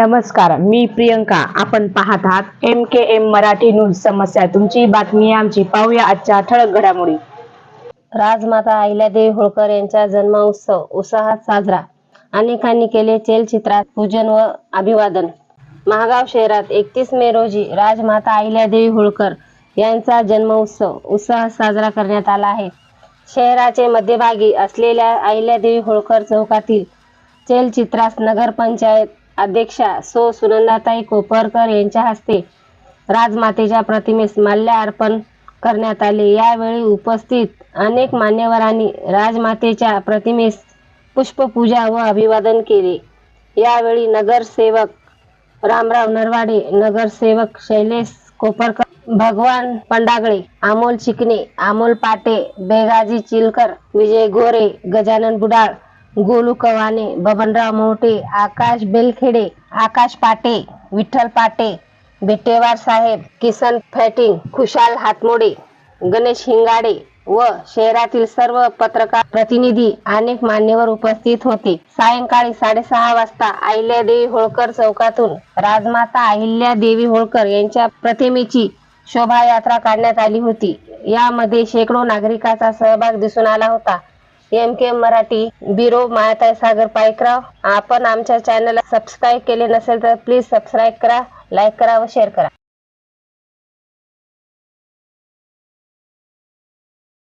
नमस्कार मी प्रियंका. आपण पाहत आहात M K M Marathi news समस्या. तुमची बातमी आमची. पाहूया आजच्या ठळक घडामोडी. राजमाता अहिल्यादेवी होळकर यांचा जन्मोत्सव उत्साहात साजरा. अनेकांनी केले चलचित्रात पूजन व अभिवादन. महागाव शहरात एकतीस मे रोजी राजमाता अहिल्यादेवी होळकर यांचा जन्मोत्सव उत्साहात साजरा करण्यात आला आहे. शहराचे मध्यभागी असलेल्या अहिल्यादेवी होळकर चौकातील चलचित्रास नगरपंचायत अध्यक्षा सो सुनंदाताई कोपरकर यांच्या हस्ते राजमातेच्या प्रतिमेस माल्यार्पण करण्यात आले. यावेळी उपस्थित अनेक मान्यवरांनी राजमातेच्या प्रतिमेस पुष्पपूजा व अभिवादन केले. यावेळी नगरसेवक रामराव नरवाडे नगरसेवक शैलेश कोपरकर भगवान पंडागळे अमोल चिकणे अमोल पाटे बेगाजी चिलकर विजय गोरे गजानन बुडाळ गोलू कवाने बबनराव मोठे आकाश बेलखेडे आकाश पाटे विठ्ठल पाटे बेटेवार साहेब किसन फॅटिंग खुशाल हातमोडे गणेश हिंगाडे व शहरातील सर्व पत्रकार प्रतिनिधी अनेक मान्यवर उपस्थित होते. सायंकाळी साडेसहा वाजता अहिल्या देवी होळकर चौकातून राजमाता अहिल्या देवी होळकर यांच्या प्रतिमेची शोभायात्रा काढण्यात आली होती. यामध्ये शेकडो नागरिकांचा सहभाग दिसून आला होता. एम के मराठी बिरो मायाताई सागर पायकराव. आपण आमच्या चॅनलला सबस्क्राईब केले नसेल तर प्लीज सबस्क्राईब करा लाईक करा व शेअर करा.